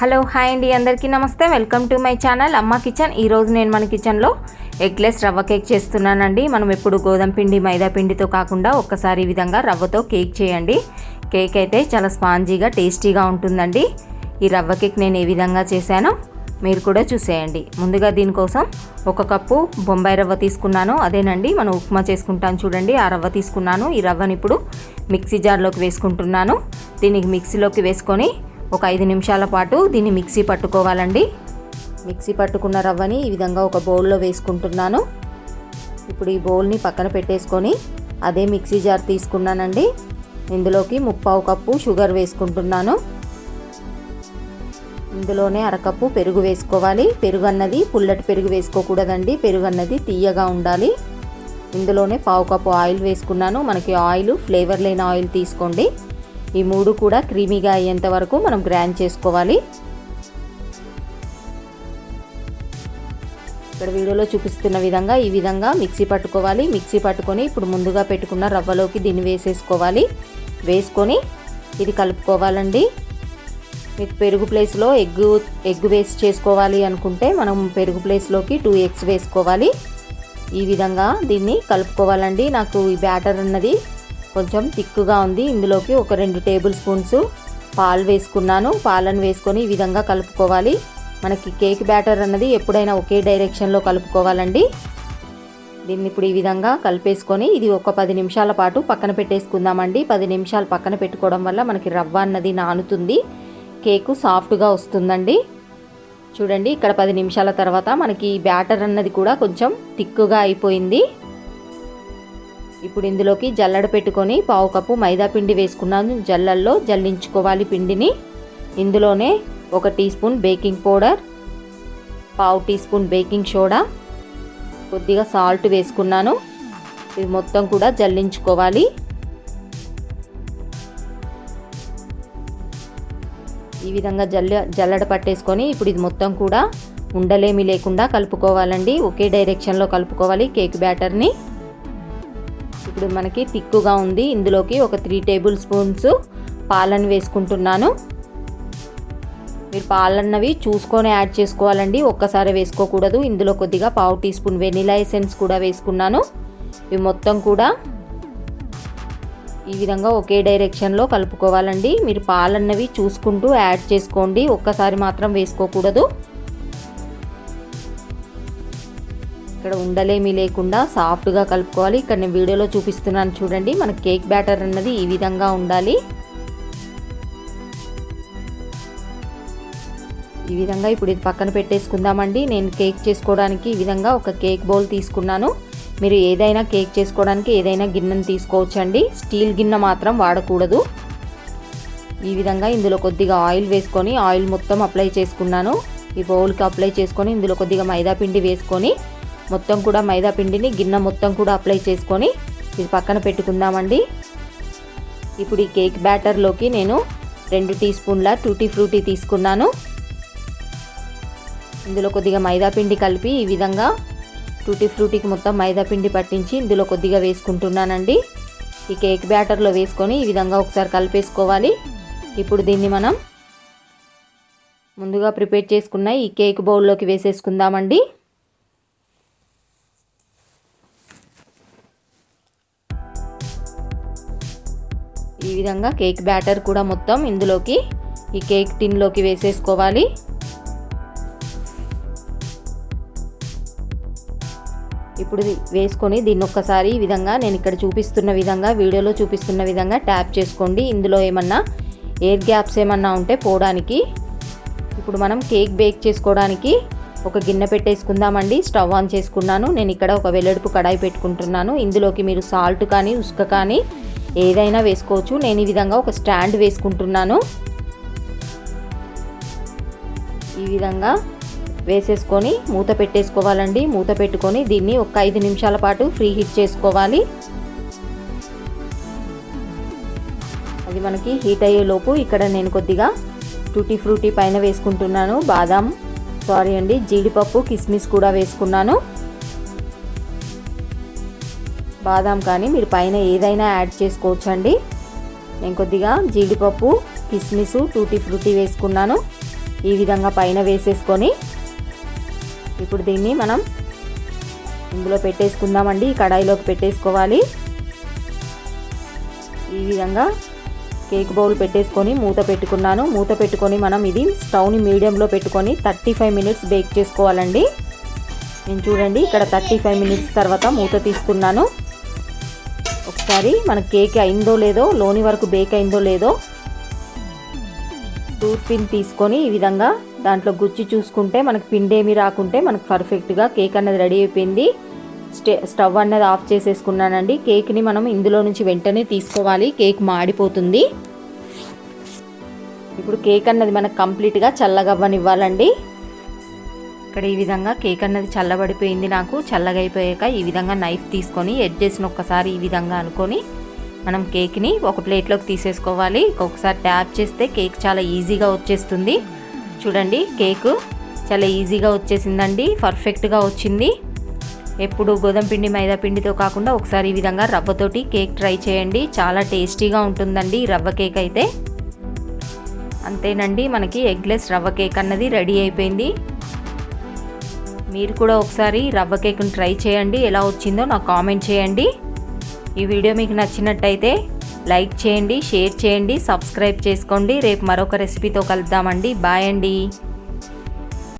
Hello hi అండి. అందరికీ నమస్తే. Welcome to my channel Amma kitchen. ఈరోజు నేను మన కిచెన్లో ఎగ్లెస్ రవ్వ కేక్ చేస్తున్నానండి. మనం ఎప్పుడు గోధుమ పిండి మైదా పిండితో కాకుండా ఒక్కసారి ఈ విధంగా రవ్వతో కేక్ చేయండి. కేక్ అయితే చాలా స్పాంజీగా టేస్టీగా ఉంటుందండి. ఈ రవ్వ కేక్ నేను ఏ విధంగా చేశానో మీరు కూడా చూసేయండి. ముందుగా దీనికోసం ఒక కప్పు బొంబాయి రవ్వ తీసుకున్నాను. అదేనండి మనం ఉప్మా చేసుకుంటాం చూడండి. ఆ రవ్వ తీసుకున్నాను. ఈ రవ్వని ఇప్పుడు మిక్సీ జార్లోకి వేసుకుంటున్నాను. దీనికి మిక్సీలోకి వేసుకొని ఒక ఐదు నిమిషాల పాటు దీన్ని మిక్సీ పట్టుకోవాలండి. మిక్సీ పట్టుకున్న రవ్వని ఈ విధంగా ఒక బౌల్లో వేసుకుంటున్నాను. ఇప్పుడు ఈ బౌల్ని పక్కన పెట్టేసుకొని అదే మిక్సీ జార్ తీసుకున్నానండి. ఇందులోకి ముప్పావు కప్పు షుగర్ వేసుకుంటున్నాను. ఇందులోనే అరకప్పు పెరుగు వేసుకోవాలి. పెరుగు అన్నది పుల్లటి పెరుగు వేసుకోకూడదండి. పెరుగు అన్నది తీయగా ఉండాలి. ఇందులోనే పావు కప్పు ఆయిల్ వేసుకున్నాను. మనకి ఆయిల్ ఫ్లేవర్ లేని ఆయిల్ తీసుకోండి. ఈ మూడు కూడా క్రీమీగా అయ్యేంత వరకు మనం గ్రైండ్ చేసుకోవాలి. ఇక్కడ వీడియోలో చూపిస్తున్న విధంగా ఈ విధంగా మిక్సీ పట్టుకోవాలి. మిక్సీ పట్టుకొని ఇప్పుడు ముందుగా పెట్టుకున్న రవ్వలోకి దీన్ని వేసేసుకోవాలి. వేసుకొని ఇది కలుపుకోవాలండి. మీకు పెరుగు ప్లేస్లో ఎగ్గు ఎగ్ వేస్ట్ చేసుకోవాలి అనుకుంటే మనం పెరుగు ప్లేస్లోకి టూ ఎగ్స్ వేసుకోవాలి. ఈ విధంగా దీన్ని కలుపుకోవాలండి. నాకు ఈ బ్యాటర్ అన్నది కొంచెం తిక్కుగా ఉంది. ఇందులోకి ఒక రెండు టేబుల్ స్పూన్స్ పాలు వేసుకున్నాను. పాలను వేసుకొని ఈ విధంగా కలుపుకోవాలి. మనకి కేక్ బ్యాటర్ అన్నది ఎప్పుడైనా ఒకే డైరెక్షన్లో కలుపుకోవాలండి. దీన్ని ఇప్పుడు ఈ విధంగా కలిపేసుకొని ఇది ఒక పది నిమిషాల పాటు పక్కన పెట్టేసుకుందామండి. పది నిమిషాలు పక్కన పెట్టుకోవడం వల్ల మనకి రవ్వ అన్నది నానుతుంది. కేకు సాఫ్ట్గా వస్తుందండి. చూడండి ఇక్కడ పది నిమిషాల తర్వాత మనకి బ్యాటర్ అన్నది కూడా కొంచెం తిక్కుగా అయిపోయింది. ఇప్పుడు ఇందులోకి జల్లడ పెట్టుకొని పావు కప్పు మైదా పిండి వేసుకున్నాను. జల్లల్లో జల్లించుకోవాలి పిండిని. ఇందులోనే ఒక టీ స్పూన్ బేకింగ్ పౌడర్ పావు టీ స్పూన్ బేకింగ్ సోడా కొద్దిగా సాల్ట్ వేసుకున్నాను. ఇది మొత్తం కూడా జల్లించుకోవాలి. ఈ విధంగా జల్ల జల్లడ పట్టేసుకొని ఇప్పుడు ఇది మొత్తం కూడా ఉండలేమి లేకుండా కలుపుకోవాలండి. ఒకే డైరెక్షన్లో కలుపుకోవాలి కేక్ బ్యాటర్ని. ఇప్పుడు మనకి తిక్కుగా ఉంది. ఇందులోకి ఒక త్రీ టేబుల్ స్పూన్స్ పాలను వేసుకుంటున్నాను. మీరు పాలన్నవి చూసుకొని యాడ్ చేసుకోవాలండి. ఒక్కసారి వేసుకోకూడదు. ఇందులో కొద్దిగా పావు టీ స్పూన్ వెనిలా ఎసెన్స్ కూడా వేసుకున్నాను. ఇవి మొత్తం కూడా ఈ విధంగా ఒకే డైరెక్షన్లో కలుపుకోవాలండి. మీరు పాలన్నవి చూసుకుంటూ యాడ్ చేసుకోండి. ఒక్కసారి మాత్రం వేసుకోకూడదు. ఇక్కడ ఉండలేమి లేకుండా సాఫ్ట్గా కలుపుకోవాలి. ఇక్కడ నేను వీడియోలో చూపిస్తున్నాను చూడండి. మన కేక్ బ్యాటర్ అన్నది ఈ విధంగా ఉండాలి. ఈ విధంగా ఇప్పుడు ఇది పక్కన పెట్టేసుకుందామండి. నేను కేక్ చేసుకోవడానికి ఈ విధంగా ఒక కేక్ బౌల్ తీసుకున్నాను. మీరు ఏదైనా కేక్ చేసుకోవడానికి ఏదైనా గిన్నెను తీసుకోవచ్చండి. స్టీల్ గిన్నె మాత్రం వాడకూడదు. ఈ విధంగా ఇందులో కొద్దిగా ఆయిల్ వేసుకొని ఆయిల్ మొత్తం అప్లై చేసుకున్నాను. ఈ బౌల్కి అప్లై చేసుకొని ఇందులో కొద్దిగా మైదా పిండి వేసుకొని మొత్తం కూడా మైదా పిండిని గిన్నె మొత్తం కూడా అప్లై చేసుకొని ఇది పక్కన పెట్టుకుందామండి. ఇప్పుడు ఈ కేక్ బ్యాటర్లోకి నేను రెండు టీ స్పూన్ల టూటీ ఫ్రూటీ తీసుకున్నాను. ఇందులో కొద్దిగా మైదా పిండి కలిపి ఈ విధంగా టూటీ ఫ్రూటీకి మొత్తం మైదా పిండి పట్టించి ఇందులో కొద్దిగా వేసుకుంటున్నానండి. ఈ కేక్ బ్యాటర్లో వేసుకొని ఈ విధంగా ఒకసారి కలిపేసుకోవాలి. ఇప్పుడు దీన్ని మనం ముందుగా ప్రిపేర్ చేసుకున్న ఈ కేక్ బౌల్లోకి వేసేసుకుందామండి. ఈ విధంగా కేక్ బ్యాటర్ కూడా మొత్తం ఇందులోకి ఈ కేక్ టిన్లోకి వేసేసుకోవాలి. ఇప్పుడు వేసుకొని దీన్ని ఒక్కసారి ఈ విధంగా నేను ఇక్కడ చూపిస్తున్న విధంగా వీడియోలో చూపిస్తున్న విధంగా ట్యాప్ చేసుకోండి. ఇందులో ఏమన్నా ఎయిర్ గ్యాప్స్ ఏమన్నా ఉంటే పోవడానికి. ఇప్పుడు మనం కేక్ బేక్ చేసుకోవడానికి ఒక గిన్నె పెట్టేసుకుందామండి. స్టవ్ ఆన్ చేసుకున్నాను. నేను ఇక్కడ ఒక వెల్లడుపు కడాయి పెట్టుకుంటున్నాను. ఇందులోకి మీరు సాల్ట్ కానీ ఉసుక కానీ ఏదైనా వేసుకోవచ్చు. నేను ఈ విధంగా ఒక స్టాండ్ వేసుకుంటున్నాను. ఈ విధంగా వేసేసుకొని మూత పెట్టేసుకోవాలండి. మూత పెట్టుకొని దీన్ని ఒక ఐదు నిమిషాల పాటు ఫ్రీ హీట్ చేసుకోవాలి. అది మనకి హీట్ అయ్యేలోపు ఇక్కడ నేను కొద్దిగా టూటీ ఫ్రూటీ పైన వేసుకుంటున్నాను. బాదాం సారీ అండి జీడిపప్పు కిస్మిస్ కూడా వేసుకున్నాను. బాదాం కానీ మీరు పైన ఏదైనా యాడ్ చేసుకోవచ్చండి. నేను కొద్దిగా జీడిపప్పు కిస్మిస్ టూటీ ఫ్రూటీ వేసుకున్నాను. ఈ విధంగా పైన వేసేసుకొని ఇప్పుడు దీన్ని మనం ఇందులో పెట్టేసుకుందామండి. ఈ కడాయిలోకి పెట్టేసుకోవాలి. ఈ విధంగా కేక్ బౌల్ పెట్టేసుకొని మూత పెట్టుకున్నాను. మూత పెట్టుకొని మనం ఇది స్టవ్ని మీడియంలో పెట్టుకొని థర్టీ ఫైవ్ మినిట్స్ బేక్ చేసుకోవాలండి. నేను చూడండి ఇక్కడ థర్టీ ఫైవ్ మినిట్స్ తర్వాత మూత తీసుకున్నాను ఒకసారి మన కేక్ అయిందో లేదో లోని వరకు బేక్ అయిందో లేదో టూత్ పిన్ తీసుకొని ఈ విధంగా దాంట్లో గుచ్చి చూసుకుంటే మనకు పిండి ఏమి రాకుంటే మనకు పర్ఫెక్ట్గా కేక్ అన్నది రెడీ అయిపోయింది. స్టే స్టవ్ అన్నది ఆఫ్ చేసేసుకున్నానండి. కేక్ని మనం ఇందులో నుంచి వెంటనే తీసుకోవాలి. కేక్ మాడిపోతుంది. ఇప్పుడు కేక్ అన్నది మనకు కంప్లీట్గా చల్లగవ్వనివ్వాలండి. ఇక్కడ ఈ విధంగా కేక్ అన్నది చల్లబడిపోయింది నాకు. చల్లగా అయిపోయాక ఈ విధంగా నైఫ్ తీసుకొని ఎడ్జెస్ని ఒక్కసారి ఈ విధంగా అనుకొని మనం కేక్ని ఒక ప్లేట్లోకి తీసేసుకోవాలి. ఒకసారి ట్యాప్ చేస్తే కేక్ చాలా ఈజీగా వచ్చేస్తుంది. చూడండి కేకు చాలా ఈజీగా వచ్చేసిందండి. పర్ఫెక్ట్గా వచ్చింది. ఎప్పుడు గోధుమ పిండి మైదా పిండితో కాకుండా ఒకసారి ఈ విధంగా రవ్వతోటి కేక్ ట్రై చేయండి. చాలా టేస్టీగా ఉంటుందండి రవ్వ కేక్ అయితే. అంతేనండి మనకి ఎగ్లెస్ రవ్వ కేక్ అన్నది రెడీ అయిపోయింది. మీరు కూడా ఒకసారి రవ్వ కేక్ని ట్రై చేయండి. ఎలా వచ్చిందో నాకు కామెంట్ చేయండి. ఈ వీడియో మీకు నచ్చినట్టయితే లైక్ చేయండి షేర్ చేయండి సబ్స్క్రైబ్ చేసుకోండి. రేపు మరొక రెసిపీతో కలుద్దామండి. బాయ్ అండి.